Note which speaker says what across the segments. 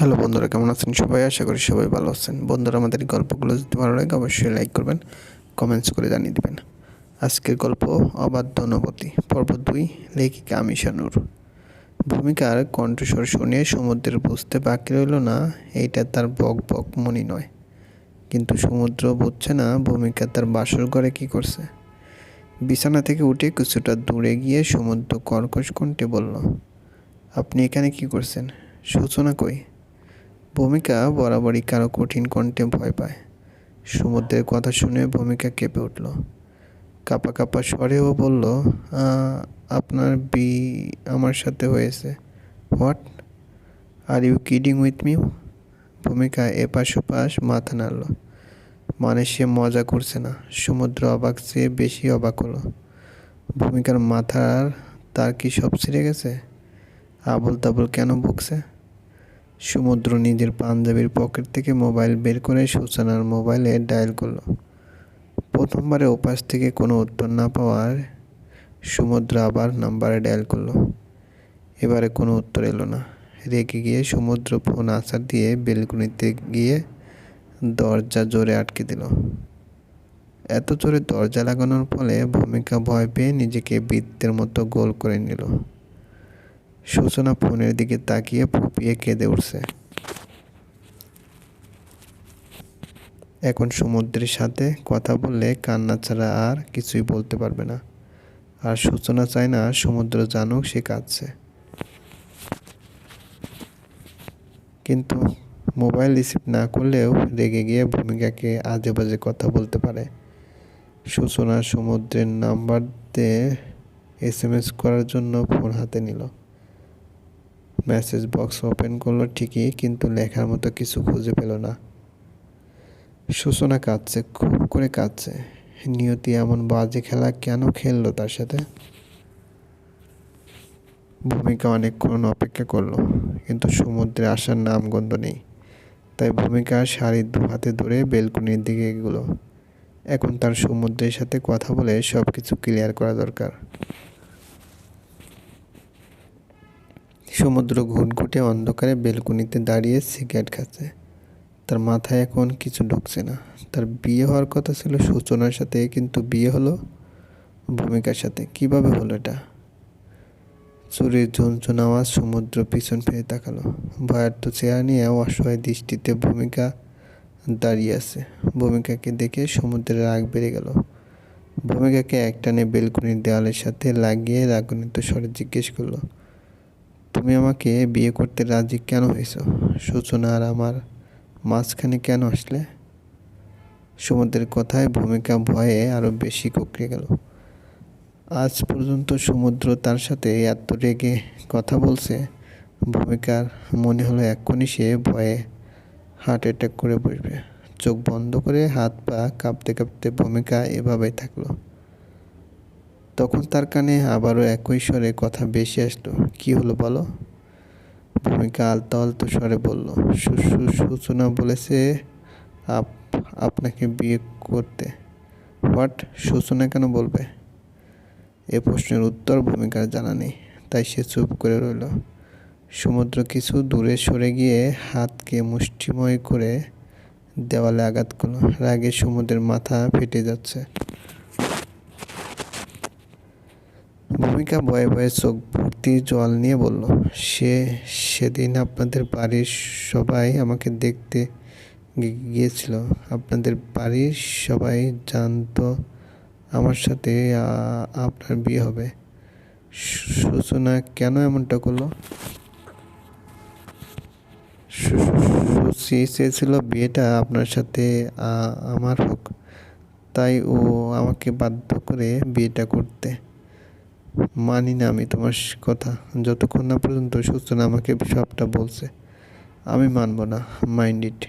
Speaker 1: Hello বন্ধুরা, কেমন আছেন সবাই? আশা করি সবাই ভালো আছেন। বন্ধুরা, আমাদের গল্পগুলো যদি ভালো লাগে, অবশ্যই লাইক করবেন কমেন্টস করে জানিয়ে দেবেন। আজকের গল্প অবাধ্য নবতী, পর্ব দুই, লেখিকা আমিশানুর ভূমিকার কণ্ঠস্বর শুনে সমুদ্রের বুঝতে বাকি রইল না, এইটা তার বক বক মনি নয়। কিন্তু সমুদ্র বুঝছে না ভূমিকা তার বাসর ঘরে কী করছে। বিছানা থেকে উঠে কিছুটা দূরে গিয়ে সমুদ্র কর্কশ কণ্ঠে বলল, আপনি এখানে কি করছেন? সূচনা কই? ভূমিকা বরাবরই কারও কঠিন কণ্ঠে ভয় পায়। সমুদ্রের কথা শুনে ভূমিকা কেঁপে উঠল। কাপা কাপা স্বরেও বলল আপনার বি আমার সাথে হয়েছে। What? Are you kidding with me ভূমিকা এপাশ ওপাশ মাথা নাড়ল। মানে সে মজা করছে না। সমুদ্র অবাক চেয়ে বেশি অবাক হলো। ভূমিকার মাথার তার কি সব ছিঁড়ে গেছে? আবল তাবল কেন বকছে? সমুদ্র নিজের পাঞ্জাবির পকেট থেকে মোবাইল বের করে সূচনার মোবাইলে ডায়াল করল। প্রথমবারে ওপাশ থেকে কোনো উত্তর না পাওয়ার সমুদ্র আবার নাম্বারে ডায়াল করল। এবারে কোনো উত্তর এলো না। রেগে গিয়ে সমুদ্র ফোন আসার দিয়ে বেলকুনিতে গিয়ে দরজা জোরে আটকে দিল। এত জোরে দরজা লাগানোর ফলে ভূমিকা ভয় পেয়ে নিজেকে বৃত্তের মতো গোল করে নিল। সূচনা ফোনের দিকে তাকিয়ে ফুপিয়ে কেঁদে উঠছে। এখন সমুদ্রের সাথে কথা বললে কান্না ছাড়া আর কিছুই বলতে পারবে না। আর সূচনা চায় না সমুদ্র জানুক সে কাঁদছে। কিন্তু মোবাইল রিসিভ না করলেও রেগে গিয়ে ভূমিকাকে আজে বাজে কথা বলতে পারে। সূচনা সমুদ্রের নাম্বার দিয়ে এস এম এস করার জন্য ফোন হাতে নিল। মেসেজ বক্স ওপেন করল ঠিকই, কিন্তু লেখার মতো কিছু খুঁজে পেল না। সূচনা কাঁদছে, খুব করে কাঁদছে। নিয়তি এমন বাজে খেলা কেন খেললো তার সাথে? ভূমিকা অনেকক্ষণ অপেক্ষা করল, কিন্তু সমুদ্রে আসার নামগন্ধ নেই। তাই ভূমিকা শাড়ির দু হাতে ধরে বেলকুনির দিকে এগুলো। এখন তার সমুদ্রের সাথে কথা বলে সব কিছু ক্লিয়ার করা দরকার। সমুদ্র ঘুটঘুটে অন্ধকারে বেলকুনিতে দাঁড়িয়ে সিগারেট খাচ্ছে। তার মাথায় এখন কিছু ঢুকছে না। তার বিয়ে হওয়ার কথা ছিল সূচনার সাথে, কিন্তু বিয়ে হলো ভূমিকার সাথে। কীভাবে হলো এটা? চুরির ঝুনঝুন আওয়াজ সমুদ্র পিছন ফিরে তাকালো। ভয়ার্থ চেয়ার নিয়ে অসহায় দৃষ্টিতে ভূমিকা দাঁড়িয়ে আছে। ভূমিকাকে দেখে সমুদ্রের রাগ বেড়ে গেল। ভূমিকাকে একটানে বেলকুনির দেওয়ালের সাথে লাগিয়ে রাগনিত স্বরে জিজ্ঞেস করল তুমি আমাকে বিয়ে করতে রাজি কেন হয়েছ? সূচনা আর আমার মাঝখানে কেন আসলে? সমুদ্রের কথায় ভূমিকা ভয়ে আরও বেশি কুকড়ে গেল। আজ পর্যন্ত সমুদ্র তার সাথে এত রেগে কথা বলছে, ভূমিকার মনে হলো এক্ষুনি সে ভয়ে হার্ট অ্যাটাক করে বসবে। চোখ বন্ধ করে হাত পা কাঁপতে কাঁপতে ভূমিকা এভাবেই থাকল। তখন তার কানে আবারও একই স্বরে কথা বেশি আসলো। কি হলো বলো? ভূমিকা আলতো আলতো স্বরে বলল সূচনা বলেছে আপ, আপনাকে বিয়ে করতে। হোয়াট? সূচনা কেন বলবে? এ প্রশ্নের উত্তর ভূমিকার জানা নেই, তাই সে চুপ করে রইল। সমুদ্র কিছু দূরে সরে গিয়ে হাতকে মুষ্টিময় করে দেওয়ালে আঘাত করল। রাগে সমুদ্রের মাথা ফেটে যাচ্ছে। ভূমিকা বয়ে বয়ে চোখ ভর্তি জল নিয়ে বলল, সে সেদিন আপনাদের বাড়ির সবাই আমাকে দেখতে গিয়েছিল। আপনাদের বাড়ির সবাই জানতো আমার সাথে আপনার বিয়ে হবে। সূচনা কেন এমনটা করল? সুচি চেয়েছিল বিয়েটা আপনার সাথে আমার হোক। তাই ও আমাকে বাধ্য করে বিয়েটা করতে মানি না আমি তোমার কথা। যতক্ষণ না পর্যন্ত সূচনা আমাকে সবটা বলছে, আমি মানব না মাইন্ড ইট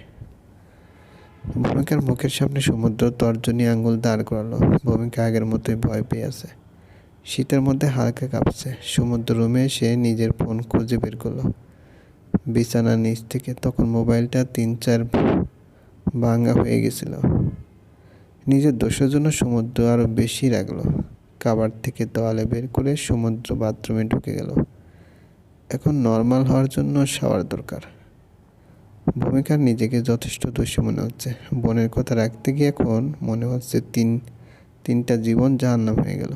Speaker 1: ভূমিকার মুখের সামনে সমুদ্র তর্জনী আঙ্গুল দাঁড় করালো। ভূমিকা আগের মতোই ভয় পেয়ে আছে। শীতের মধ্যে হালকা কাঁপছে। সমুদ্র রুমে এসে নিজের ফোন খুঁজে বের করল। বিছানার নিচ থেকে তখন মোবাইলটা তিন চার ভাঙা হয়ে গেছিল। নিজের দোষের জন্য সমুদ্র আরও বেশি রাখল কাবার থেকে তোয়ালে বের করে সমুদ্র বাথরুমে ঢুকে গেল। এখন নর্মাল হওয়ার জন্য শাওয়ার দরকার। ভূমিকার নিজেকে যথেষ্ট দোষী মনে হচ্ছে। বোনের কথা রাখতে গিয়ে এখন মনে হচ্ছে তিন, তিনটা জীবন জাহান্নাম হয়ে গেল।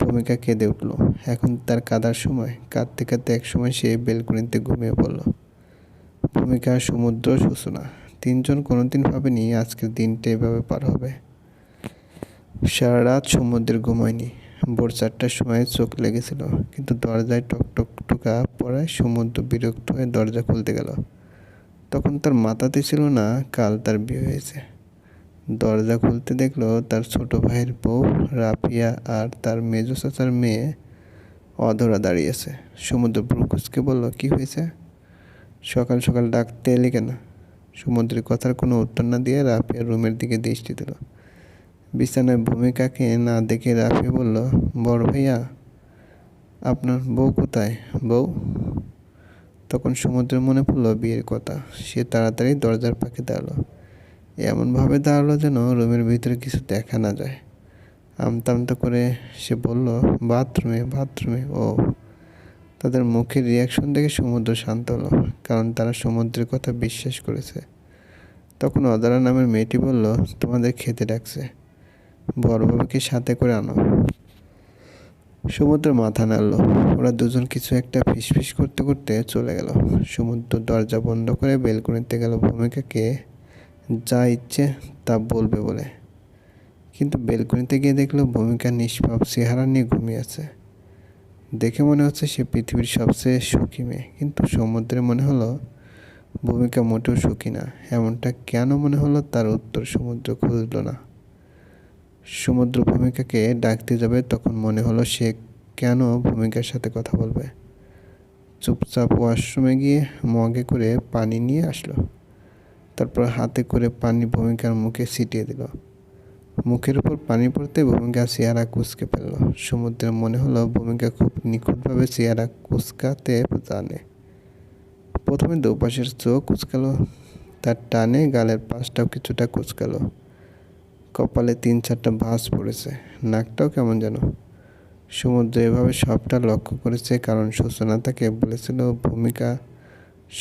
Speaker 1: ভূমিকা কেঁদে উঠল। এখন তার কাদার সময়। কাঁদতে কাঁদতে এক সময় সে বেলকুনিতে ঘুমিয়ে পড়ল। ভূমিকা সমুদ্র সূচনা তিনজন কোনোদিন ভাবেনি আজকের দিনটা এভাবে পার হবে। সারা রাত সমুদ্রের ঘুমায়নি। ভোর চারটার সময় চোখ লেগেছিল, কিন্তু দরজায় টকটক টোকা পড়ায় সমুদ্র বিরক্ত হয়ে দরজা খুলতে গেল। তখন তার মাথাতে ছিল না, কাল তার বিয়ে হয়েছে। দরজা খুলতে দেখল তার ছোট ভাইয়ের বউ, রাফিয়া আর তার মেজো চাচার মেয়ে অধরা দাঁড়িয়েছে সমুদ্র ব্রুকুসকে বলল, কি হয়েছে? সকাল সকাল ডাকতে এলি কেন? সমুদ্রের কথার কোনো উত্তর না দিয়ে রাফিয়া রুমের দিকে দৃষ্টি দিল। বিছানায় ভূমিকাকে না দেখে রাফি বলল, বড় ভাইয়া, আপনার বউ কোথায়? বউ? তখন সমুদ্রের মনে পড়ল বিয়ের কথা। সে তাড়াতাড়ি দরজার পাখে দাঁড়াল। এমনভাবে দাঁড়াল যেন রুমের ভিতরে কিছু দেখা না যায়। আমতা আমতা করে সে বলল, বাথরুমে বাথরুমে, ও। তাদের মুখের রিয়াকশন দেখে সমুদ্র শান্ত হলো, কারণ তারা সমুদ্রের কথা বিশ্বাস করেছে। তখন অদারা নামের মেয়েটি বলল, তোমাদের খেতে ডাকছে। বড়বাবুকে সাথে করে আনো। সমুদ্র মাথা নাড়ল। ওরা দুজন কিছু একটা ফিসফিস করতে করতে চলে গেল। সমুদ্র দরজা বন্ধ করে বেলকনিতে গেল। ভূমিকাকে যা ইচ্ছে তা বলবে বলে। কিন্তু বেলকনিতে গিয়ে দেখল ভূমিকা নিষ্পাপ চেহারা নিয়ে ঘুমিয়ে আছে। দেখে মনে হচ্ছে সে পৃথিবীর সবচেয়ে সুখী মেয়ে। কিন্তু সমুদ্রে মনে হলো, ভূমিকা মোটেও সুখী না। এমনটা কেন মনে হলো তার উত্তর সমুদ্র খুঁজল না। সমুদ্র ভূমিকাকে ডাকতে যাবে, তখন মনে হলো সে কেন ভূমিকার সাথে কথা বলবে। চুপচাপ ওয়াশরুমে গিয়ে মগে করে পানি নিয়ে আসলো। তারপর হাতে করে পানি ভূমিকার মুখে ছিটিয়ে দিল। মুখের উপর পানি পড়তে ভূমিকা চেয়ারা কুচকে ফেলল। সমুদ্রের মনে হলো ভূমিকা খুব নিখুঁতভাবে চেয়ারা কুচকাতে জানে। প্রথমে দুপাশের চোখ কুচকালো, তার টানে গালের পাশটাও কিছুটা কুচকালো। কপালে তিন চারটা ভাঁজ পড়েছে। নাকটাও কেমন যেন। সমুদ্র এভাবে সবটা লক্ষ্য করেছে কারণ সূচনা তাকে বলেছিল, ভূমিকা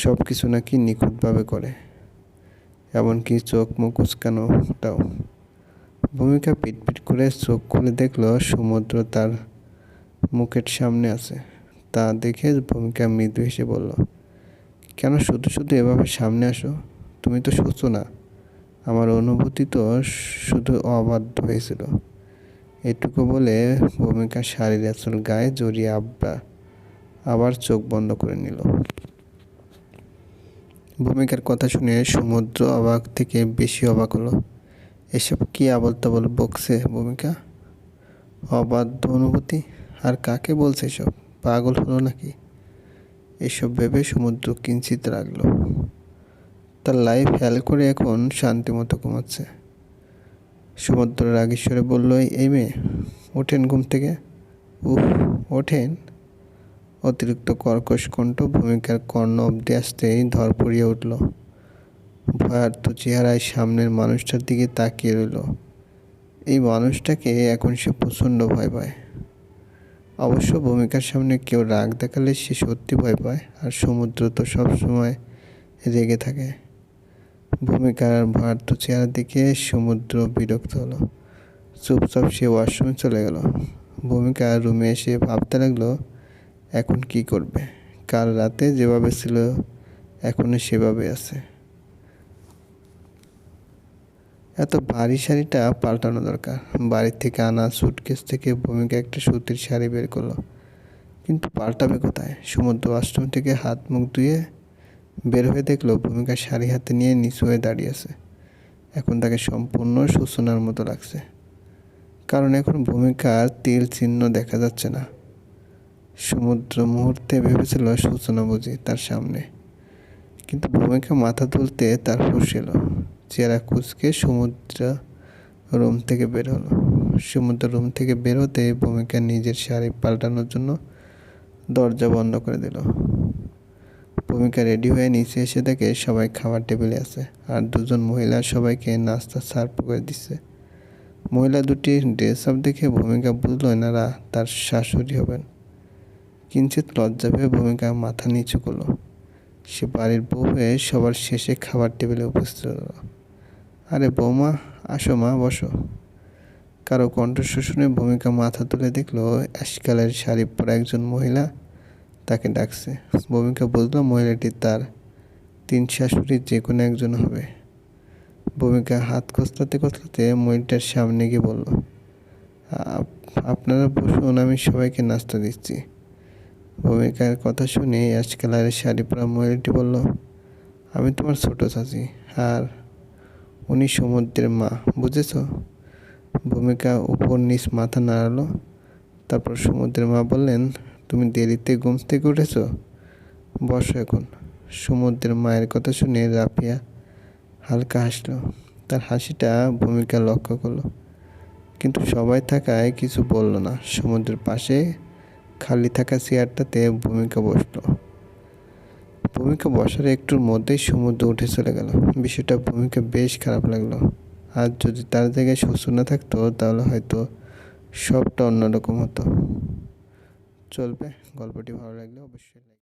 Speaker 1: সব কিছু নাকি নিখুঁতভাবে করে। এমনকি চোখ মুখ কুচকানোটাও ভূমিকা পিটপিট করে চোখ খুলে দেখল, সমুদ্র তার মুখের সামনে আছে। তা দেখে ভূমিকা মৃদু হেসে বলল, কেন শুধু শুধু এভাবে সামনে আসো? তুমি তো সোচো না আমার অনুভূতি তো শুধু অবাধ্য হয়েছিল। এটুকু বলে ভূমিকা শাড়ির আসল গায়ে জড়িয়ে আব্বা আবার চোখ বন্ধ করে নিল। ভূমিকার কথা শুনে সমুদ্র অবাক থেকে বেশি অবাক হলো। এসব কি আবল তাবল বকছে ভূমিকা? অবাধ্য অনুভূতি? আর কাকে বলছে এসব? পাগল হলো নাকি? এসব ভেবে সমুদ্র কিঞ্চিত রাখল তার লাইফ হেল করে এখন শান্তি মতো ঘুমাচ্ছে। সমুদ্র রাগেশ্বরে বলল, এই মেয়ে, ওঠেন ঘুম থেকে? উফ, ওঠেন। অতিরিক্ত কর্কশ কণ্ঠ ভূমিকার কর্ণ অব্দি আসতেই ধর পড়িয়ে উঠল। ভয়ার্থ চেহারায় সামনের মানুষটার দিকে তাকিয়ে রইল। এই মানুষটাকে এখন সে প্রচণ্ড ভয় পায়। অবশ্য ভূমিকার সামনে কেউ রাগ দেখালে সে সত্যি ভয় পায়, আর সমুদ্র তো সবসময় রেগে থাকে। ভূমিকার ভয়ার্থ চেহারা দেখে সমুদ্র বিরক্ত হলো। চুপচাপ সে ওয়াশরুমে চলে গেল। ভূমিকা রুমে এসে ভাবতে লাগল, এখন কি করবে? কাল রাতে যেভাবে ছিল এখনও সেভাবে আছে। এত ভারী শাড়িটা পাল্টানো দরকার। বাড়ির থেকে আনা সুটকেস থেকে ভূমিকা একটা সুতির শাড়ি বের করল। কিন্তু পাল্টাবে কোথায়? সমুদ্র আশ্রম থেকে হাত মুখ ধুয়ে বের হয়ে দেখল ভূমিকা শাড়ি হাতে নিয়ে নিচু হয়ে দাঁড়িয়ে আছে। এখন তাকে সম্পূর্ণ সূচনার মতো লাগছে। কারণ এখন ভূমিকার তিল চিহ্ন দেখা যাচ্ছে না। সমুদ্র মুহূর্তে ভেবেছিল সূচনা বুঝি তার সামনে। কিন্তু ভূমিকা মাথা তুলতে তার হুশ এলো। চেহারা কুচকে সমুদ্র রুম থেকে বের হলো। সমুদ্র রুম থেকে বের হতে ভূমিকা নিজের শাড়ি পাল্টানোর জন্য দরজা বন্ধ করে দিল। ভূমিকা রেডি হয়ে নিচে এসে দেখে সবাই খাবার টেবিলে আছে আর দুজন মহিলা সবাইকে নাস্তা সার্ভ করে দিচ্ছে মহিলা দুটি ড্রেস আপ দেখে ভূমিকা বুঝলো এনারা তার শাশুড়ি হবেন। কিঞ্চিত লজ্জা পেয়ে ভূমিকা মাথা নিচু করল। সে বাড়ির বউ হয়ে সবার শেষে খাবার টেবিলে উপস্থিত হলো। আরে বৌমা, আসো মা, বসো। কারও কণ্ঠস্বর শুনে ভূমিকা মাথা তুলে দেখল অ্যাশকালের শাড়ি পরা একজন মহিলা তাকে ডাকছে। ভূমিকা বুঝলো মহিলাটি তার তিন শাশুড়ির যে কোনো একজন হবে। ভূমিকা হাত কচলাতে কচলাতে মহিলাটার সামনে গিয়ে বলল, "আপ- আপনারা বসুন, আমি সবাইকে নাস্তা দিচ্ছি। ভূমিকার কথা শুনে অ্যাশ কালারের শাড়ি পরা মহিলাটি বলল, আমি তোমার ছোট চাচি, আর উনি সমুদ্রের মা, বুঝেছ? ভূমিকা উপর নিচ মাথা নাড়ালো, তারপর সমুদ্রের মা বললেন তুমি দেরিতে ঘুম থেকে উঠেছো? বসো এখন। সমুদ্রের মায়ের কথা শুনে রাফিয়া হালকা হাসলো। তার হাসিটা ভূমিকা লক্ষ্য করল। কিন্তু সবাই থাকায় কিছু বলল না। সমুদ্রের পাশে খালি থাকা চেয়ারটাতে ভূমিকা বসল। ভূমিকা বসার একটুর মধ্যেই সমুদ্র উঠে চলে গেল। বিষয়টা ভূমিকা বেশ খারাপ লাগল। আর যদি তার জায়গায় শ্বশুর না থাকতো, তাহলে হয়তো সবটা অন্যরকম হতো। চলবে। গল্পটি ভালো লাগলে অবশ্যই